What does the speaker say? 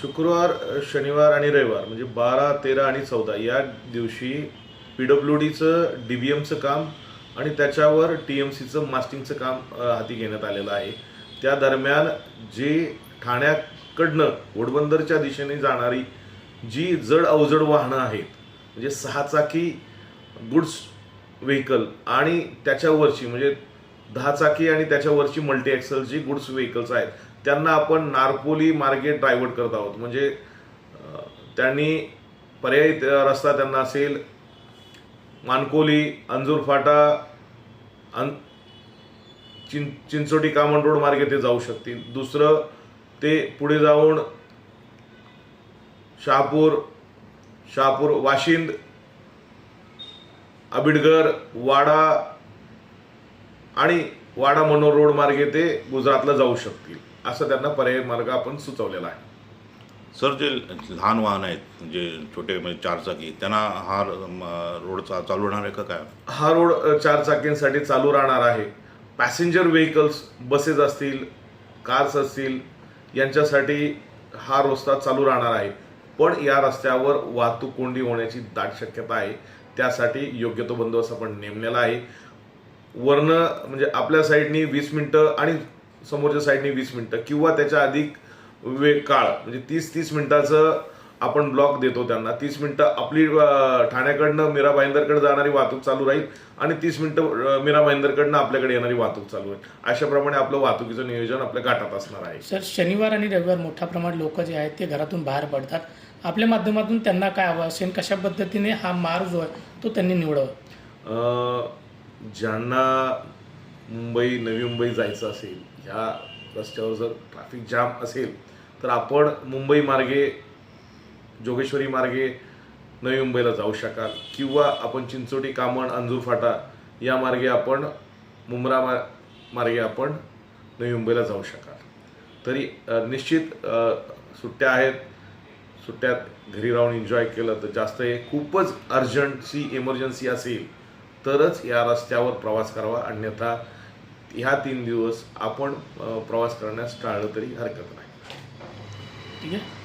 शुक्रवार शनिवार आणि रविवार म्हणजे बारा तेरा आणि चौदा या दिवशी पी डब्ल्यू डीचं डी बी एमचं काम आणि त्याच्यावर टी एम सीचं मास्टिंगचं काम हाती घेण्यात आलेलं आहे. त्या दरम्यान जे ठाण्याकडनं घोडबंदरच्या दिशेने जाणारी जी जड अवजड वाहनं आहेत म्हणजे सहा चाकी गुड्स व्हेकल आणि त्याच्यावरची म्हणजे दहा चाकी आणि त्याच्यावरची मल्टी ॲक्सल जी गुड्स व्हेकल्स आहेत त्यांना आपण नारपोली मार्गे डायव्हर्ट करत आहोत. म्हणजे त्यांनी पर्यायी रस्ता त्यांना असेल. मानकोली अंजूर फाटा अन चिं चिंचोटी कामन रोड मार्गे ते जाऊ शकतील. दुसरं ते पुढे जाऊन शहापूर शहापूर वाशिंद आबिडगर वाडा आणि वाडा मनोर रोड मार्गे ते गुजरातला जाऊ शकतील. असं त्यांना पर्यायी मार्ग आपण सुचवलेला आहे. सर जे लहान वाहन आहेत जे छोटे म्हणजे चारचाकी त्यांना हा म, रोड चा चालू होणार आहे का काय? हा रोड अ, चार चाकींसाठी चालू राहणार आहे. पॅसेंजर व्हेकल्स बसेस असतील कार्स असतील यांच्यासाठी हा रस्ता चालू राहणार आहे. पण या रस्त्यावर वाहतूक कोंडी होण्याची दाट शक्यता आहे. त्यासाठी योग्य तो बंदोबस्त आपण नेमलेला आहे. वरनं म्हणजे आपल्या साईडनी वीस मिनटं आणि समोरच्या साईडनी वीस मिनटं किंवा त्याच्या अधिक वे काळ म्हणजे तीस तीस मिनिटाचं आपण ब्लॉक देतो त्यांना. तीस मिनिटं आपली ठाण्याकडनं मीरा भाईंदरकडे जाणारी वाहतूक चालू राहील आणि तीस मिनिटं मीरा भाईंदरकडनं आपल्याकडे येणारी वाहतूक चालू राहील अशाप्रमाणे आपलं वाहतुकीचं नियोजन आपल्या घाटात असणार आहे. सर शनिवार आणि रविवार मोठ्या प्रमाणात लोक जे आहेत ते घरातून बाहेर पडतात. आपल्या माध्यमातून त्यांना काय हवं असेल कशा पद्धतीने हा मार्ग जो आहे तो त्यांनी निवडावा? ज्यांना मुंबई नवी मुंबई जायचं असेल ह्या रस्त्यावर जर ट्रॅफिक जाम असेल तर आपण मुंबई मार्गे जोगेश्वरी मार्गे नवी मुंबईला जाऊ शकाल. किंवा आपण चिंचोटी कामण अंजूर फाटा या मार्गे आपण मुंब्रा मार्गे आपण नवी मुंबईला जाऊ शकाल. तरी निश्चित सुट्ट्या आहेत. सुट्ट्यात घरी राहून एन्जॉय केलं तर जास्त हे खूपच अर्जंटची इमर्जन्सी असेल तरच या रस्त्यावर प्रवास करावा. अन्यथा ह्या तीन दिवस आपण प्रवास करण्यास टाळलं तरी हरकत नाही. ठीक आहे?